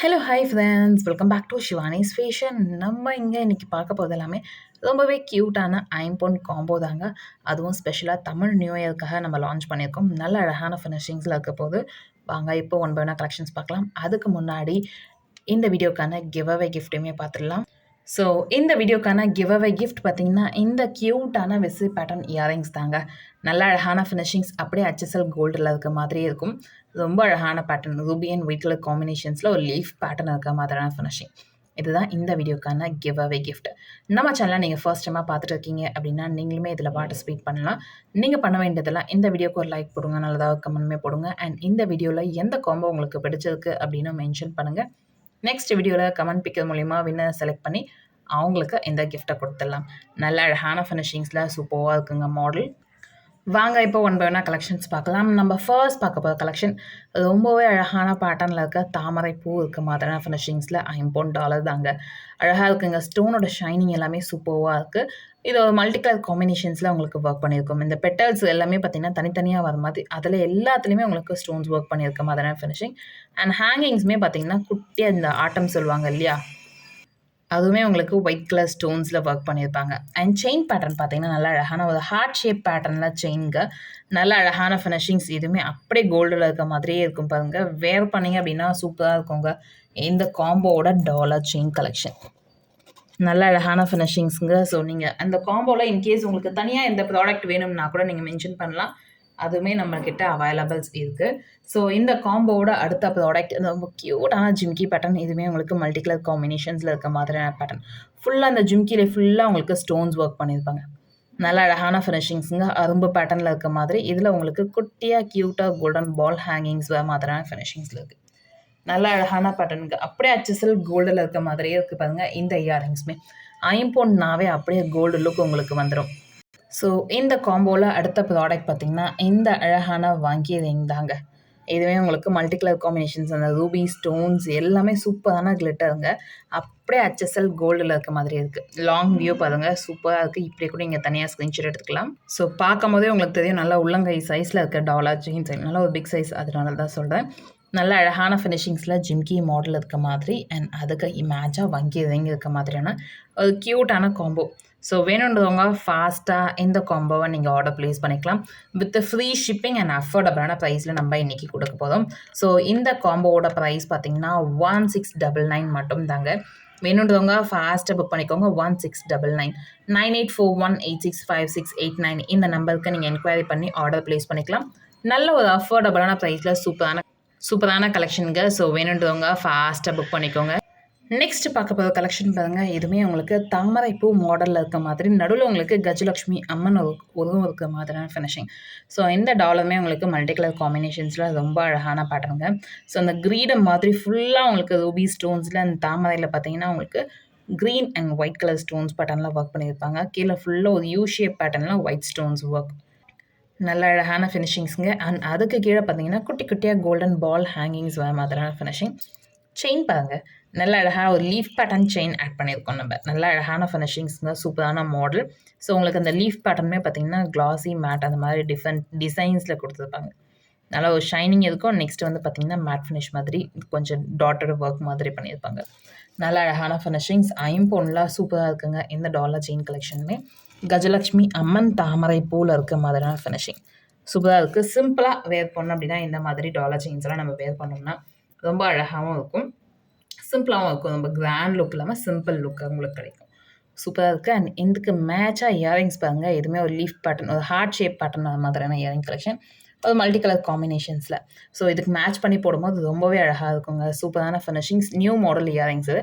Hello hi friends welcome back to Shivani's fashion நம்ம இங்கே இன்றைக்கி பார்க்க போகிறது எல்லாமே ரொம்பவே க்யூட்டான ஐம்பொன் காம்போ தாங்க. அதுவும் ஸ்பெஷலாக தமிழ் நியூ இயர்க்காக நம்ம லான்ச் பண்ணியிருக்கோம். நல்ல அழகான ஃபினிஷிங்ஸில் இருக்க போது வாங்க இப்போ ஒன் பை கலெக்ஷன்ஸ் பார்க்கலாம். அதுக்கு முன்னாடி இந்த வீடியோக்கான கிவ் அவே கிஃப்ட்டுமே பார்த்துடலாம். ஸோ இந்த வீடியோக்கான கிவ் அவே கிஃப்ட் பார்த்தீங்கன்னா இந்த க்யூட்டான விசி பேட்டர்ன் இயரிங்ஸ் தாங்க. நல்ல அழகான ஃபினிஷிங்ஸ் அப்படியே ஹெச்எஸ்எல் கோல்டில் இருக்க மாதிரியே இருக்கும். ரொம்ப அழகான pattern ruby and white colour காம்பினேஷன்ஸில் ஒரு லீஃப் பேட்டர்ன் இருக்க மாதிரியான ஃபினிஷிங் இதுதான் இந்த வீடியோக்கான கிவ் அவே கிஃப்ட் நம்ம சேனலில் நீங்கள் ஃபர்ஸ்ட் டைமாக பார்த்துட்டு இருக்கீங்க அப்படின்னா நீங்களுமே இதில் பார்ட்டிசிபேட் பண்ணலாம். நீங்கள் பண்ண வேண்டியதெல்லாம் இந்த வீடியோக்கு ஒரு லைக் போடுங்க நல்லதாக கமெண்ட்மே போடுங்க. அண்ட் இந்த வீடியோவில் எந்த காம்போ உங்களுக்கு பிடிச்சிருக்கு அப்படின்னு மென்ஷன் பண்ணுங்கள் நெக்ஸ்ட் வீடியோவில் கமெண்ட் பிக்கர் மூலிமா வின்னர் செலக்ட் பண்ணி அவங்களுக்கு இந்த கிஃப்ட்டை கொடுத்துடலாம். நல்ல அழகான ஃபினிஷிங்ஸில் சூப்பராக இருக்குங்க மாடல் வாங்க இப்போ ஒன் பை ஒன்னா கலெக்ஷன்ஸ் பார்க்கலாம். நம்ம ஃபர்ஸ்ட் பார்க்க போகிற கலெக்ஷன் ரொம்பவே அழகான பேட்டர்னில் இருக்க தாமரை பூ இருக்க மாதிரியான ஃபினிஷிங்ஸில் ஐம்பொன் டாலர் தாங்க. அழகாக இருக்குங்க. ஸ்டோனோட ஷைனிங் எல்லாமே சூப்பராக இருக்குது இது ஒரு மல்டி கலர் காம்பினேஷன்ஸில் உங்களுக்கு ஒர்க் பண்ணியிருக்கோம். இந்த பெட்டல்ஸ் எல்லாமே பார்த்திங்கன்னா தனித்தனியாக வர மாதிரி அதில் எல்லாத்துலேயுமே உங்களுக்கு ஸ்டோன்ஸ் ஒர்க் பண்ணியிருக்க மாதிரியான ஃபினிஷிங் அண்ட் ஹேங்கிங்ஸுமே பார்த்திங்கன்னா குட்டியாக இந்த ஆட்டம் சொல்லுவாங்க இல்லையா? அதுவுமே உங்களுக்கு ஒயிட் கலர் ஸ்டோன்ஸில் ஒர்க் பண்ணியிருப்பாங்க. அண்ட் செயின் பேட்டர்ன் பார்த்தீங்கன்னா நல்லா அழகான ஒரு ஹார்ட் ஷேப் பேட்டர்னில் செயின்க நல்ல அழகான ஃபினிஷிங்ஸ் இதுவுமே அப்படியே கோல்டில் இருக்க மாதிரியே இருக்கும் பாருங்கள் வேர் பண்ணிங்க அப்படின்னா சூப்பராக இருக்குங்க. இந்த காம்போவோட டாலர் செயின் கலெக்ஷன் நல்ல அழகான ஃபினிஷிங்ஸுங்க ஸோ நீங்கள் அந்த காம்போவில் இன்கேஸ் உங்களுக்கு தனியாக எந்த ப்ராடக்ட் வேணும்னா கூட நீங்கள் மென்ஷன் பண்ணலாம். அதுவுமே நம்மக்கிட்ட அவைலபிள்ஸ் இருக்குது ஸோ இந்த காம்போவோட அடுத்த ப்ராடக்ட் ரொம்ப க்யூட்டான ஜிம்கி பேட்டர்ன் இதுவுமே உங்களுக்கு மல்டி கலர் காம்பினேஷன்ஸில் இருக்க மாதிரியான பேட்டர்ன் ஃபுல்லாக அந்த ஜிம்கியில் ஃபுல்லாக உங்களுக்கு ஸ்டோன்ஸ் ஒர்க் பண்ணியிருப்பாங்க. நல்ல அழகான ஃபினிஷிங்ஸுங்க அரும்பு பேட்டர்னில் இருக்க மாதிரி. இதில் உங்களுக்கு குட்டியாக க்யூட்டாக கோல்டன் பால் ஹேங்கிங்ஸ் மாதிரியான ஃபினிஷிங்ஸில் இருக்குது நல்ல அழகான பேட்டர்னுக்கு அப்படியே அச்சசல் கோல்டில் இருக்க மாதிரியே இருக்குது பாருங்கள் இந்த இயரிங்ஸுமே ஐம்பொன்னாவே அப்படியே கோல்டு லுக் உங்களுக்கு வந்துடும் ஸோ இந்த காம்போவில் அடுத்த ப்ராடக்ட் பார்த்திங்கன்னா இந்த அழகான வாங்கி ரிங் தாங்க இதுவே உங்களுக்கு மல்டி கலர் காம்பினேஷன்ஸ் அந்த ரூபி ஸ்டோன்ஸ் எல்லாமே சூப்பரான கிளிட்டருங்க அப்படியே ஹெச்எஸ்எல் கோல்டில் இருக்க மாதிரி இருக்குது லாங் வியூ பாருங்கள் சூப்பராக இருக்குது இப்படி கூட நீங்கள் தனியாக ஸ்க்ரீன்ஷாட் எடுத்துக்கலாம். ஸோ பார்க்கும் போதே உங்களுக்கு தெரியும் நல்லா உள்ளங்கை சைஸில் இருக்க டாலர் சைஸ் நல்லா ஒரு பிக் சைஸ் அதனால தான் சொல்கிறேன் நல்ல அழகான ஃபினிஷிங்ஸில் ஜிம்கி மாடல் இருக்க மாதிரி அண்ட் அதுக்கு இமேஜாக வங்கி ரிங் இருக்க மாதிரியான ஒரு க்யூட்டான காம்போ ஸோ வேணுன்றவங்க ஃபாஸ்ட்டாக இந்த காம்போவை நீங்கள் ஆர்டர் ப்ளேஸ் பண்ணிக்கலாம். வித் ஃப்ரீ ஷிப்பிங் அண்ட் அஃபோர்டபுளான ப்ரைஸில் நம்ம இன்றைக்கி கொடுக்க போதும் ஸோ இந்த காம்போவோட ப்ரைஸ் பார்த்திங்கன்னா ஒன் சிக்ஸ் டபுள் நைன் மட்டும் தாங்க வேணுன்றவங்க ஃபாஸ்ட்டாக புக் பண்ணிக்கோங்க. One six double nine nine eight four one eight six five six eight nine இந்த நம்பருக்கு நீங்கள் என்கொயரி பண்ணி ஆர்டர் ப்ளேஸ் பண்ணிக்கலாம். நல்ல ஒரு அஃபோர்டபுளான ப்ரைஸில் சூப்பரான சூப்பரான கலெக்ஷனுங்க ஸோ வேணுன்றவங்க ஃபாஸ்ட்டாக புக் பண்ணிக்கோங்க. நெக்ஸ்ட் பார்க்க போகிற கலெக்ஷன் பாருங்கள் இதுவுமே உங்களுக்கு தாமரைப்பூ மாடலில் இருக்க மாதிரி நடுவில் உங்களுக்கு கஜலக்ஷ்மி அம்மன் உருவம் இருக்க மாதிரியான ஃபினிஷிங் ஸோ இந்த டாலருமே உங்களுக்கு மல்டி கலர் காம்பினேஷன்ஸில் ரொம்ப அழகான பேட்டர்னுங்க ஸோ அந்த கிரீடம் மாதிரி ஃபுல்லாக உங்களுக்கு ரூபி ஸ்டோன்ஸில் அந்த தாமரையில் பார்த்தீங்கன்னா உங்களுக்கு green and white colour stones பேட்டர்னில் ஒர்க் பண்ணியிருப்பாங்க. கீழே ஃபுல்லாக ஒரு யூ ஷேப் பேட்டர்னில் ஒயிட் ஸ்டோன்ஸ் ஒர்க் நல்ல அழகான ஃபினிஷிங்ஸுங்க அண்ட் அதுக்கு கீழே பார்த்தீங்கன்னா குட்டி குட்டியாக கோல்டன் பால் ஹேங்கிங்ஸ் வர மாதிரியான ஃபினிஷிங் செயின் பாருங்கள் நல்ல அழகாக ஒரு லீஃப் பேட்டர்ன் செயின் ஆட் பண்ணியிருக்கோம் நம்ம. நல்ல அழகான ஃபினிஷிங்ஸுங்க சூப்பரான மாடல் ஸோ உங்களுக்கு அந்த லீஃப் பேட்டர்னுமே பார்த்தீங்கன்னா கிளாஸி மேட் அந்த மாதிரி டிஃப்ரெண்ட் டிசைன்ஸில் கொடுத்துருப்பாங்க. நல்லா ஒரு ஷைனிங் இருக்கும் நெக்ஸ்ட் வந்து பார்த்திங்கன்னா மேட் ஃபினிஷ் மாதிரி கொஞ்சம் டாட்டர் ஒர்க் மாதிரி பண்ணியிருப்பாங்க. நல்ல அழகான ஃபினிஷிங்ஸ் ஐம்பொன்லாம் சூப்பராக இருக்குங்க. இந்த டாலர் செயின் கலெக்ஷனுமே கஜலக்ஷ்மி அம்மன் தாமரை பூவில் இருக்க மாதிரியான ஃபினிஷிங் சூப்பராக இருக்குது சிம்பிளாக வேர் பண்ணோம் அப்படின்னா இந்த மாதிரி டாலர் செயின்ஸ்லாம் நம்ம வேர் பண்ணோம்னா ரொம்ப அழகாகவும் இருக்கும். சிம்பிளாகவும் இருக்கும். ரொம்ப கிராண்ட் லுக் இல்லாமல் சிம்பிள் லுக் உங்களுக்கு கிடைக்கும். சூப்பராக இருக்குது அண்ட் இதுக்கு மேட்சாக இயரிங்ஸ் பாருங்கள் எதுவுமே ஒரு லீஃப் பேட்டர்ன் ஒரு ஹார்ட் ஷேப் பேட்டர்ன் அந்த மாதிரியான இயரிங் கலெக்ஷன் ஒரு மல்டி கலர் காம்பினேஷன்ஸில் ஸோ இதுக்கு மேட்ச் பண்ணி போடும்போது ரொம்பவே அழகாக இருக்குங்க. சூப்பரான ஃபினிஷிங்ஸ் நியூ மாடல் இயரிங்ஸு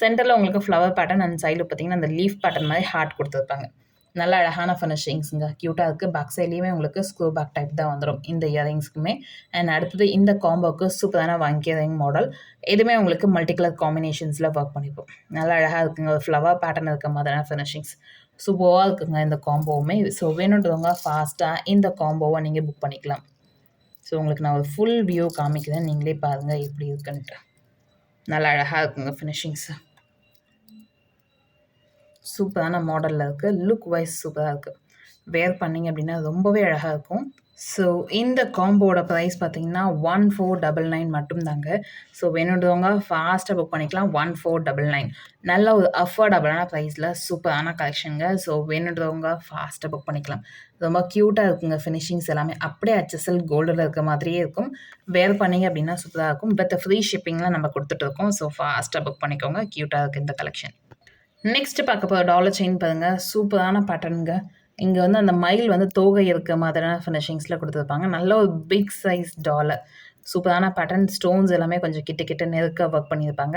சென்டரில் உங்களுக்கு ஃப்ளவர் பேட்டர்ன் அண்ட் சைடில் பார்த்தீங்கன்னா அந்த லீஃப் பேட்டர்ன் மாதிரி ஹார்ட் கொடுத்துருப்பாங்க. நல்ல அழகான ஃபினிஷிங்ஸுங்க க்யூட்டாக இருக்குது பேக் சைட்லேயுமே உங்களுக்கு ஸ்க்ரூ பேக் டைப் தான் வந்துடும் இந்த இயரிங்ஸ்க்குமே அண்ட் அடுத்தது இந்த காம்போக்கு சூப்பரான வாங்கி இயரிங் மாடல் எதுவுமே உங்களுக்கு மல்டி கலர் காம்பினேஷன்ஸில் ஒர்க் பண்ணிப்போம். நல்லா அழகாக இருக்குங்க. ஒரு ஃப்ளவர் பேட்டர்ன் இருக்க மாதிரியான ஃபினிஷிங்ஸ் சூப்பராக இருக்குங்க இந்த காம்போவுமே ஸோ வேணுன்றவங்க ஃபாஸ்ட்டாக இந்த காம்போவை நீங்கள் புக் பண்ணிக்கலாம். ஸோ உங்களுக்கு நான் ஒரு ஃபுல் வியூ காமிக்கிறேன். நீங்களே பாருங்கள் எப்படி இருக்குன்ட்டு. நல்லா அழகாக இருக்குங்க ஃபினிஷிங்ஸு சூப்பரான மாடலில் இருக்குது லுக் வைஸ் சூப்பராக இருக்குது வேர் பண்ணிங்க அப்படின்னா ரொம்பவே அழகாக இருக்கும். ஸோ இந்த காம்போட ப்ரைஸ் பார்த்தீங்கன்னா ஒன் ஃபோர் டபுள் நைன் மட்டும்தாங்க. ஸோ வேணுன்றவங்க ஃபாஸ்ட்டாக புக் பண்ணிக்கலாம். ஒன் ஃபோர் டபுள் நைன் நல்ல ஒரு அஃபோர்டபுளான ப்ரைஸில் சூப்பரான கலெக்ஷனுங்க ஸோ வேணுன்றவங்க ஃபாஸ்ட்டாக புக் பண்ணிக்கலாம். ரொம்ப க்யூட்டாக இருக்குங்க ஃபினிஷிங்ஸ் எல்லாமே. அப்படியே ஹெச்எஸ்எல் கோல்டில் இருக்க மாதிரியே இருக்கும். வேர் பண்ணிங்க அப்படின்னா சூப்பராக இருக்கும். வித் ஃப்ரீ ஷிப்பிங்லாம் நம்ம கொடுத்துட்டு இருக்கோம். ஸோ ஃபாஸ்ட்டாக புக் பண்ணிக்கோங்க. க்யூட்டாக இருக்குது இந்த கலெக்ஷன் நெக்ஸ்ட் பார்க்க போகிற டாலர் செயின் பாருங்கள் சூப்பரான பேட்டர்னுங்க இங்கே வந்து அந்த மயில் வந்து தோகை இருக்க மாதிரியான ஃபினிஷிங்ஸில் கொடுத்துருப்பாங்க. நல்ல ஒரு பிக் சைஸ் டாலர் சூப்பரான பேட்டர்ன் ஸ்டோன்ஸ் எல்லாமே கொஞ்சம் கிட்ட கிட்ட நெருக்க ஒர்க் பண்ணியிருப்பாங்க.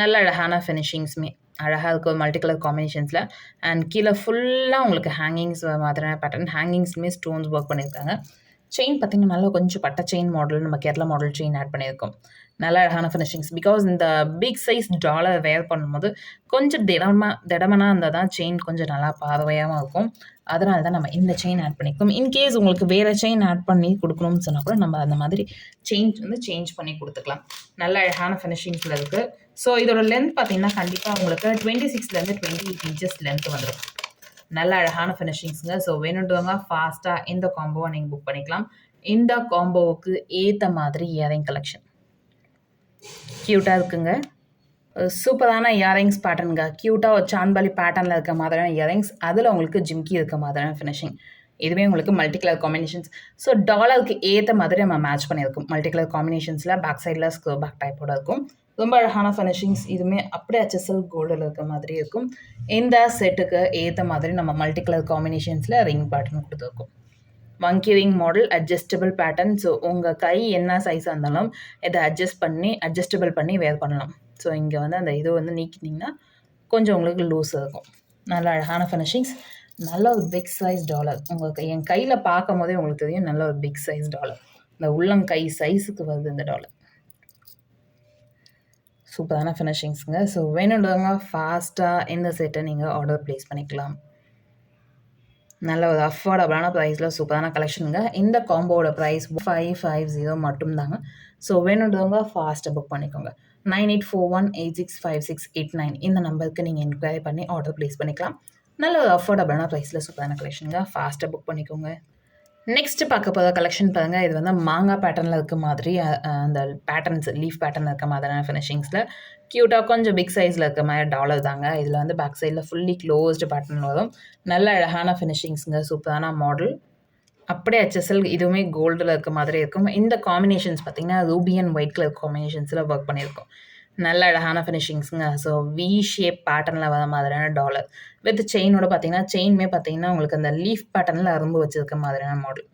நல்ல அழகான ஃபினிஷிங்ஸுமே அழகாக இருக்கும் ஒரு மல்டி கலர் காம்பினேஷன்ஸில் அண்ட் கீழே ஃபுல்லாக உங்களுக்கு ஹேங்கிங்ஸ் மாதிரியான பேட்டர்ன் ஹேங்கிங்ஸ்மே ஸ்டோன்ஸ் ஒர்க் பண்ணியிருக்காங்க. செயின் பார்த்திங்கன்னா நல்லா கொஞ்சம் பட்ட செயின் மாடல் நம்ம கேரளா மாடல் செயின் ஆட் பண்ணியிருக்கோம். நல்ல அழகான ஃபினிஷிங்ஸ் பிகாஸ் இந்த பிக் சைஸ் டாலர் வேர் பண்ணும்போது கொஞ்சம் திடமாக திடமனாக இருந்தால் தான் செயின் கொஞ்சம் நல்லா பார்வையாகவும் இருக்கும். அதனால தான் நம்ம இந்த செயின் ஆட் பண்ணிக்கோம் இன்கேஸ் உங்களுக்கு வேறு செயின் ஆட் பண்ணி கொடுக்கணும்னு சொன்னால் கூட நம்ம அந்த மாதிரி சேஞ்ச் வந்து சேஞ்ச் பண்ணி கொடுத்துக்கலாம். நல்ல அழகான ஃபினிஷிங்ஸில் இருக்குது ஸோ இதோட லென்த் பார்த்தீங்கன்னா கண்டிப்பாக உங்களுக்கு டுவெண்ட்டி சிக்ஸ்லேருந்து டுவெண்ட்டி எயிட் இன்ச்சஸ் லென்த் வந்துடும் நல்ல அழகான ஃபினிஷிங்ஸுங்க ஸோ வேணுன்றவங்க ஃபாஸ்ட்டாக இந்த காம்போவை நீங்கள் புக் பண்ணிக்கலாம். இந்த காம்போவுக்கு ஏற்ற மாதிரி இயரிங் கலெக்ஷன் க்யூட்டாக இருக்குங்க. சூப்பரான இயரிங்ஸ் பேட்டர்னுங்க க்யூட்டாக ஒரு சான்பாலி பேட்டர்னில் இருக்க மாதிரியான இயரிங்ஸ் அதில் உங்களுக்கு ஜிம்கி இருக்க மாதிரியான ஃபினிஷிங் இதுவே உங்களுக்கு மல்டி கலர் காம்பினேஷன்ஸ் ஸோ டாலருக்கு ஏற்ற மாதிரி நம்ம மேட்ச் பண்ணியிருக்கோம். மல்டி கலர் காம்பினேஷன்ஸில் பேக் சைடில் ஸ்கோ பேக் டைப்போட இருக்கும். ரொம்ப அழகான ஃபினிஷிங்ஸ் இதுவுமே அப்படியே அச்சசல் கோல்டில் இருக்க மாதிரி இருக்கும். இந்த செட்டுக்கு ஏற்ற மாதிரி நம்ம மல்டி கலர் காம்பினேஷன்ஸில் ரிங் பேட்டர்ன் கொடுத்துருக்கோம். Monkey ring model adjustable pattern so உங்கள் கை என்ன சைஸாக இருந்தாலும் இதை அட்ஜஸ்ட் பண்ணி அட்ஜஸ்டபிள் பண்ணி வேர் பண்ணலாம். ஸோ இங்கே வந்து அந்த இது வந்து நீக்கிட்டிங்கன்னா கொஞ்சம் உங்களுக்கு லூஸ் இருக்கும். நல்ல அழகான ஃபினிஷிங்ஸ் நல்ல ஒரு பிக் சைஸ் டாலர் உங்களுக்கு என் கையில் பார்க்கும் போதே உங்களுக்கு தெரியும் நல்ல ஒரு பிக் சைஸ் டாலர் இந்த உள்ளங்கை சைஸுக்கு வருது இந்த டாலர் சூப்பரான ஃபினிஷிங்ஸுங்க ஸோ வேணுன்றவங்க ஃபாஸ்ட்டாக இந்த செட்டை நீங்கள் ஆர்டர் ப்ளேஸ் பண்ணிக்கலாம். நல்ல ஒரு அஃபோர்டபுளான ப்ரைஸில் சூப்பரான கலெக்ஷனுங்க இந்த காம்போட ப்ரைஸ் ஃபைவ் ஃபைவ் ஜீரோ மட்டும்தாங்க. ஸோ வேணுன்றவங்க ஃபாஸ்ட்டாக புக் பண்ணிக்கோங்க. Nine eight four one eight six five six eight nine இந்த நம்பருக்கு நீங்கள் என்கொயரி பண்ணி ஆர்டர் ப்ளேஸ் பண்ணிக்கலாம். நல்ல ஒரு அஃபோர்டபுளான ப்ரைஸில் சூப்பரான கலெக்ஷனுங்க ஃபாஸ்ட்டாக புக் பண்ணிக்கோங்க. நெக்ஸ்ட் பார்க்க போகிற கலெக்ஷன் பாருங்கள் இது வந்து மாங்காய் பேட்டர்னில் இருக்க மாதிரி அந்த பேட்டர்ன்ஸ் லீஃப் பேட்டர்னில் இருக்க மாதிரியான ஃபினிஷிங்ஸில் க்யூட்டாக கொஞ்சம் பிக் சைஸில் இருக்க மாதிரி டாலர் தாங்க. இதில் வந்து பேக் சைடில் ஃபுல்லி க்ளோஸ்டு பேட்டர்ன் வரும். நல்ல அழகான ஃபினிஷிங்ஸுங்க சூப்பரான மாடல் அப்படியே ஹெச்எஸ்எல் இதுவுமே கோல்டில் இருக்க மாதிரி இருக்கும். இந்த காம்பினேஷன்ஸ் பார்த்திங்கன்னா ரூபி அண்ட் ஒயிட் கலர் காம்பினேஷன்ஸில் ஒர்க் பண்ணியிருக்கோம். நல்ல அழகான ஃபினிஷிங்ஸுங்க ஸோ வி ஷேப் பேட்டர்னில் வர மாதிரியான டாலர் வித் செயினோட பார்த்தீங்கன்னா செயின்மே பார்த்தீங்கன்னா உங்களுக்கு அந்த லீஃப் பேட்டர்னில் அரும்பு வச்சுருக்க மாதிரியான மாடல்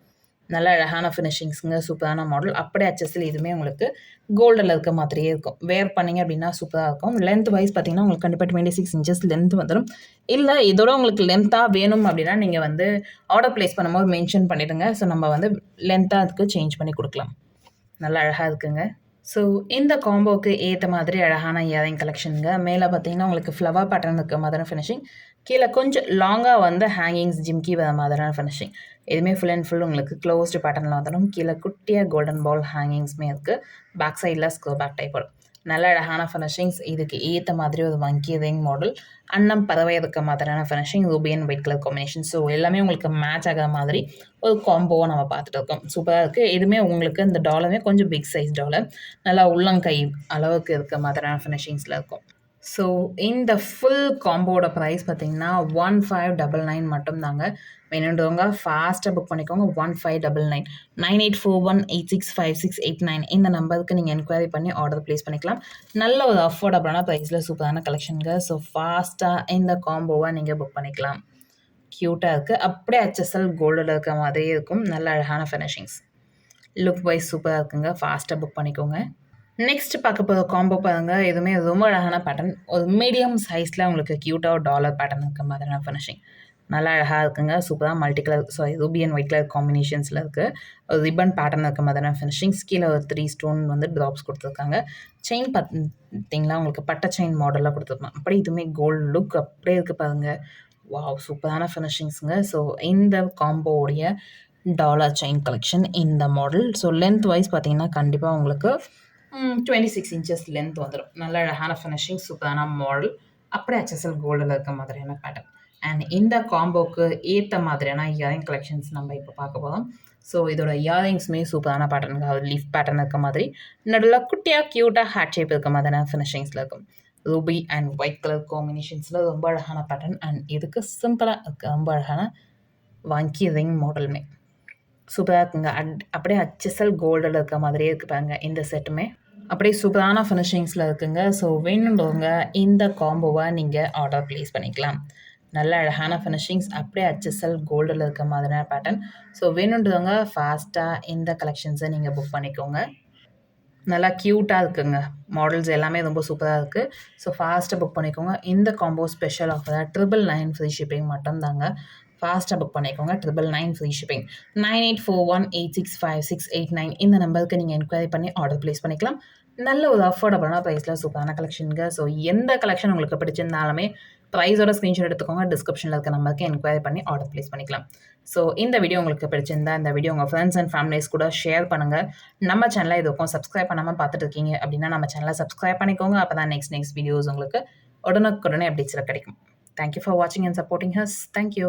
நல்ல அழகான ஃபினிஷிங்ஸுங்க சூப்பரான மாடல் அப்படியே அச்சஸில் இதுவுமே உங்களுக்கு கோல்டில் இருக்க மாதிரியே இருக்கும். வேர் பண்ணிங்க அப்படின்னா சூப்பராக இருக்கும். லென்த் வைஸ் பார்த்தீங்கன்னா உங்களுக்கு கண்டிப்பாக டுவெண்ட்டி சிக்ஸ் இன்ச்சஸ் லென்த் வந்துடும் இல்லை இதோட உங்களுக்கு லென்த்தாக வேணும் அப்படின்னா நீங்கள் வந்து ஆர்டர் ப்ளேஸ் பண்ணும்போது மென்ஷன் பண்ணிவிடுங்க ஸோ நம்ம வந்து லென்த்தாக அதுக்கு சேஞ்ச் பண்ணி கொடுக்கலாம். நல்லா அழகாக இருக்குங்க. ஸோ இந்த காம்போவுக்கு ஏற்ற மாதிரி அழகான இயரிங் கலெக்ஷனுங்க மேலே பார்த்தீங்கன்னா உங்களுக்கு ஃப்ளவர் பேட்டர்ன் இருக்க மாதிரியான ஃபினிஷிங் கீழே கொஞ்சம் லாங்காக வந்து ஹேங்கிங்ஸ் ஜிம்கி வர மாதிரியான ஃபினிஷிங் எதுவுமே ஃபுல் அண்ட் ஃபுல் உங்களுக்கு க்ளோஸ்டு பேட்டர்னில் வந்துடும். கீழே குட்டியாக கோல்டன் பால் ஹேங்கிங்ஸுமே இருக்குது பேக் சைடில் ஸ்கோ பேக் டைப் நல்ல அழகான ஃபினிஷிங்ஸ் இதுக்கு ஏற்ற மாதிரி ஒரு வங்கி ரிங் மாடல் அன்னம் பறவை இருக்க மாதிரியான finishing ruby and white colour combination so எல்லாமே உங்களுக்கு மேட்ச் ஆகிற மாதிரி ஒரு காம்போவை நம்ம பார்த்துட்டு இருக்கோம். சூப்பராக இருக்குது இதுவுமே உங்களுக்கு இந்த டாலருமே கொஞ்சம் பிக் சைஸ் டாலர் நல்லா உள்ளங்கை அளவுக்கு இருக்க மாதிரியான ஃபினிஷிங்ஸில் இருக்கும். ஸோ இந்த ஃபுல் காம்போட ப்ரைஸ் பார்த்தீங்கன்னா ஒன் ஃபைவ் டபுள் நைன் மட்டும்தாங்க. வேணுன்றவங்க ஃபாஸ்ட்டாக புக் பண்ணிக்கோங்க one five double nine nine eight four one eight six five six eight nine இந்த நம்பருக்கு நீங்கள் என்கொயரி பண்ணி ஆர்டர் ப்ளேஸ் பண்ணிக்கலாம். நல்ல ஒரு அஃபோர்டபுளான ப்ரைஸில் சூப்பரான கலெக்ஷனுங்க ஸோ ஃபாஸ்ட்டாக இந்த காம்போவை நீங்கள் புக் பண்ணிக்கலாம். க்யூட்டாக இருக்குது அப்படியே ஹெச்எஸ்எல் கோல்டில் இருக்க மாதிரியே இருக்கும். நல்ல அழகான ஃபினிஷிங்ஸ் லுக் வைஸ் சூப்பராக இருக்குங்க ஃபாஸ்ட்டாக புக் பண்ணிக்கோங்க. நெக்ஸ்ட் பார்க்க போகிற காம்போ பாருங்க. எதுவுமே ரொம்ப அழகான பேட்டர்ன் ஒரு மீடியம் சைஸில் உங்களுக்கு க்யூட்டாக ஒரு டாலர் பேட்டர்ன் இருக்க மாதிரியான ஃபினிஷிங் நல்லா அழகாக இருக்குங்க. சூப்பராக multi colour sari ruby and white colour காம்பினேஷன்ஸில் இருக்குது ஒரு ரிப்பன் பேட்டர்ன் இருக்க மாதிரியான ஃபினிஷிங் கீழே ஒரு த்ரீ ஸ்டோன் வந்து ட்ராப்ஸ் கொடுத்துருக்காங்க. செயின் பார்த்தீங்களா? உங்களுக்கு பட்டை செயின் மாடலாக கொடுத்துருப்பாங்க. அப்படி இதுவுமே கோல்டு லுக் அப்படியே இருக்குது பாருங்கள் வாவ் சூப்பரான ஃபினிஷிங்ஸுங்க ஸோ இந்த காம்போவுடைய டாலர் செயின் கலெக்ஷன் இந்த மாடல் ஸோ லென்த் வைஸ் பார்த்தீங்கன்னா கண்டிப்பாக உங்களுக்கு டுவெண்ட்டி சிக்ஸ் இன்ச்சஸ் லென்த் வந்துடும் நல்ல அழகான ஃபினிஷிங் சூப்பரான மாடல் அப்படியே ஹெச்எஸ்எல் கோல்டில் இருக்க மாதிரியான பேட்டர்ன் அண்ட் இந்த காம்போக்கு ஏற்ற மாதிரியான இயரிங் கலெக்ஷன்ஸ் நம்ம இப்போ பார்க்க போதும் ஸோ இதோட இயரிங்ஸுமே சூப்பரான பேட்டர்னுங்க ஒரு லீஃப் பேட்டர்ன் இருக்க மாதிரி. நடுவில் குட்டியாக க்யூட்டாக ஹேட் ஷேப் இருக்க மாதிரியான ஃபினிஷிங்ஸில் இருக்கும். ரூபி அண்ட் ஒயிட் கலர் காம்பினேஷன்ஸில் ரொம்ப அழகான பேட்டர்ன் அண்ட் இதுக்கு சிம்பிளாக இருக்குது ரொம்ப அழகான வாங்கி ரிங் மாடலுமே சூப்பராக இருக்குங்க. அட் அப்படியே ஹச்எஸ்எல் கோல்டில் இருக்க மாதிரியே இருக்கு இந்த செட்டுமே அப்படியே சூப்பரான ஃபினிஷிங்ஸில் இருக்குங்க. ஸோ வேணுன்றவங்க இந்த காம்போவை நீங்கள் ஆர்டர் ப்ளேஸ் பண்ணிக்கலாம். நல்ல அழகான ஃபினிஷிங்ஸ் அப்படியே அச்சசல் கோல்டில் இருக்க மாதிரியான பேட்டர்ன் ஸோ வேணுன்றவங்க ஃபாஸ்ட்டாக இந்த கலெக்ஷன்ஸை நீங்கள் புக் பண்ணிக்கோங்க. நல்லா க்யூட்டாக இருக்குங்க. மாடல்ஸ் எல்லாமே ரொம்ப சூப்பராக இருக்குது ஸோ ஃபாஸ்ட்டாக புக் பண்ணிக்கோங்க. இந்த காம்போ ஸ்பெஷல் ஆஃபராக ட்ரிபிள் நைன் ஃப்ரீ ஷிப்பிங் மட்டும் தாங்க ஃபாஸ்ட்டாக புக் பண்ணிக்கோங்க. Triple nine free shipping nine eight four one eight six five six eight nine இந்த நம்பருக்கு நீங்கள் என்கொயரி பண்ணி ஆர்டர் ப்ளேஸ் பண்ணிக்கலாம். நல்ல ஒரு அஃபோர்டபுளான ப்ரைஸில் சூப்பரான கலெக்ஷனுங்க ஸோ எந்த கலெக்ஷன் உங்களுக்கு பிடிச்சிருந்தாலுமே ப்ரைஸோட ஸ்க்ரீன்ஷாட் எடுத்துக்கோங்க. டிஸ்கிரிப்ஷனில் இருக்க நம்பருக்கு என்கொயரி பண்ணி ஆர்டர் ப்ளேஸ் பண்ணிக்கலாம். ஸோ இந்த வீடியோ உங்களுக்கு பிடிச்சிருந்தா இந்த வீடியோ உங்கள் ஃப்ரெண்ட்ஸ் அண்ட் ஃபேமிலிஸ் கூட ஷேர் பண்ணுங்கள் நம்ம சேனலை இதுக்கும் சப்ஸ்கிரைப் பண்ணாமல் பார்த்துட்டு இருக்கீங்க அப்படின்னா நம்ம சேனலை சப்ஸ்கிரைப் பண்ணிக்கோங்க. அப்போ தான் நெக்ஸ்ட் நெக்ஸ்ட் வீடியோஸ் உங்களுக்கு உடனுக்குடனே அப்டேட்ஸில் கிடைக்கும். தேங்க்யூ ஃபார் வாட்சிங் and supporting us thank you